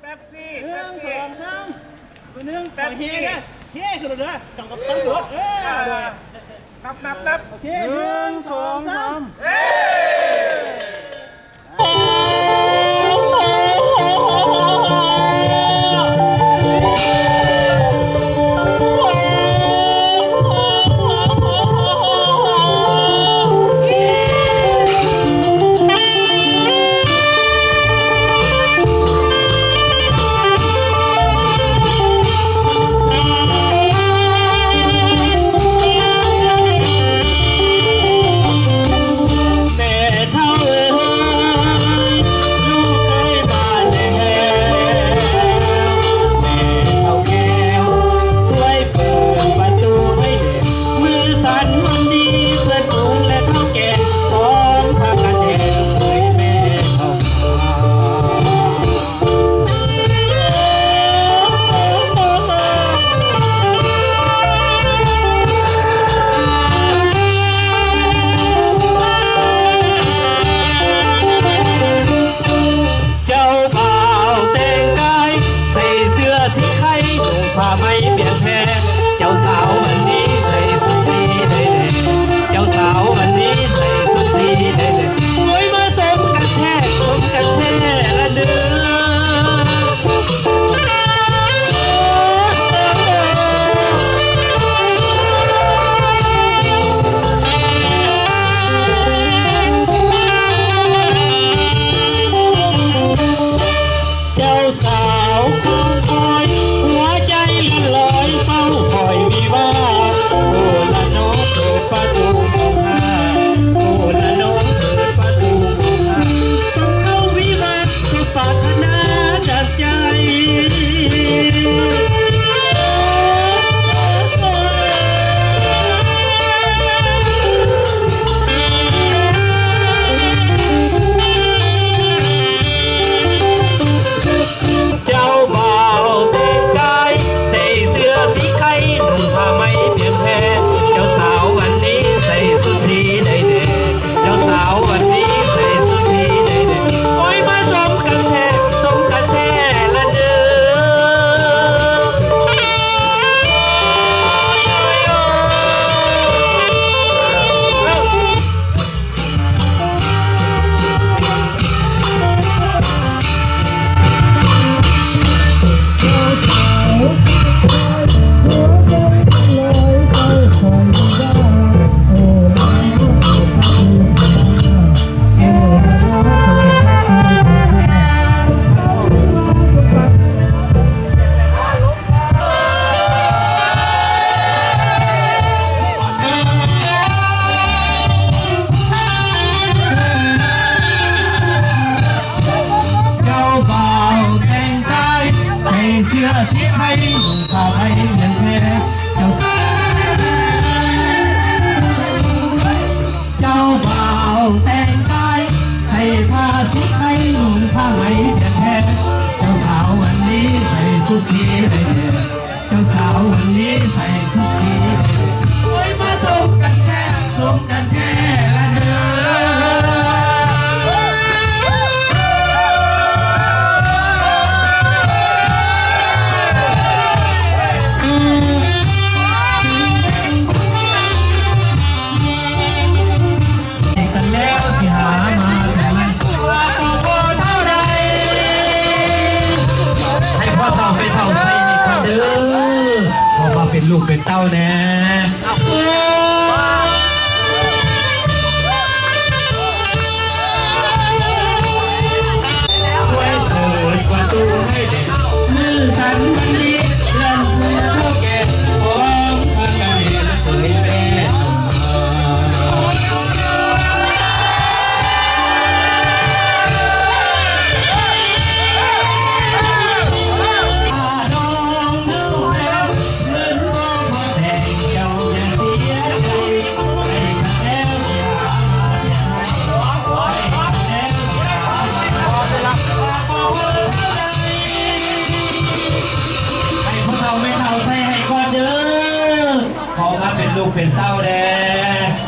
แป๊บซี่หนึ่แป๊บสี่ องสามตัวหนึ่งแป๊บสิ เฮ้ยเฮ้ยคือเราเด้อจังกับตำรวจเออนับนับนับหนึ่งสองสามย สาวไทยเดินแพ้เจ้าเจ้าบ่าวแต่งกายใส่ผ้าสีไทยนุ่ผ้าไหมเดินแพ้เจ้าสาววันนี้ใส่ชุดนี้ ลูกเป็นเต้าแน่ ลูกเป็นเต้าแดง